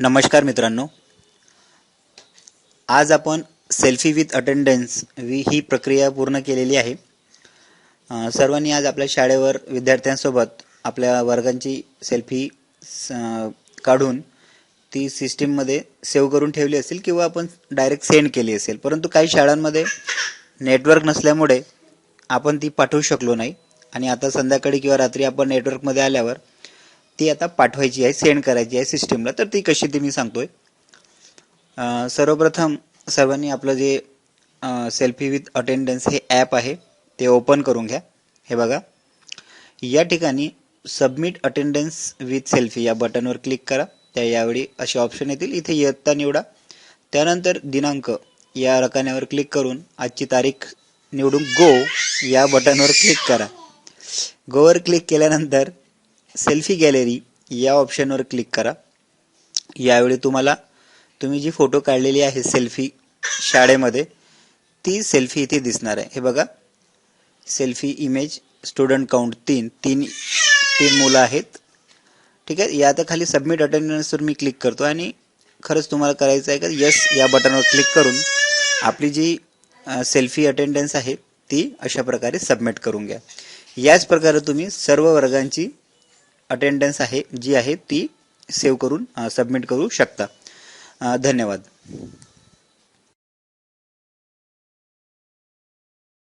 नमस्कार मित्रांनो. आज आपण सेल्फी विथ अटेंडन्स वी ही प्रक्रिया पूर्ण केलेली आहे. सर्वांनी आज आपल्या शाळेवर विद्यार्थ्यांसोबत आपल्या वर्गांची सेल्फी स- काढून ती सिस्टीममध्ये सेव्ह करून ठेवली असेल किंवा आपण डायरेक्ट सेंड केली असेल. परंतु काही शाळांमध्ये नेटवर्क नसल्यामुळे आपण ती पाठवू शकलो नाही. आणि आता संध्याकाळी किंवा रात्री आपण नेटवर्कमध्ये आल्यावर ती आता पाठवायची आहे सेंड करायची आहे सिस्टीमला तर ती कशी ती मी सांगतोय. सर्वप्रथम सर्वांनी आपलं जे सेल्फी विथ अटेंडन्स हे ॲप आहे ते ओपन करून घ्या. हे बघा. या ठिकाणी सबमिट अटेंडन्स विथ सेल्फी या बटनवर क्लिक करा. त्या यावेळी असे ऑप्शन येतील. इथे इयत्ता निवडा. त्यानंतर दिनांक या रकान्यावर क्लिक करून आजची तारीख निवडून गो या बटनवर क्लिक करा. गोवर क्लिक केल्यानंतर सेल्फी गॅलरी या ऑप्शनवर क्लिक करा. यावेळी तुम्हाला तुम्ही जी फोटो काढलेली आहे सेल्फी शाळेमध्ये ती सेल्फी इथे दिसणार आहे. हे बघा. सेल्फी इमेज स्टुडंट काउंट तीन तीन तीन मुलं आहेत. ठीक आहे? या आता खाली सबमिट अटेंडन्सवर मी क्लिक करतो आणि खरंच तुम्हाला करायचं आहे का? यस या बटनवर क्लिक करून आपली जी सेल्फी अटेंडन्स आहे ती अशा प्रकारे सबमिट करून घ्या. याच प्रकारे तुम्ही सर्व वर्गांची अटेंडन्स आहे जी आहे ती सेव्ह करून सबमिट करू शकता. धन्यवाद.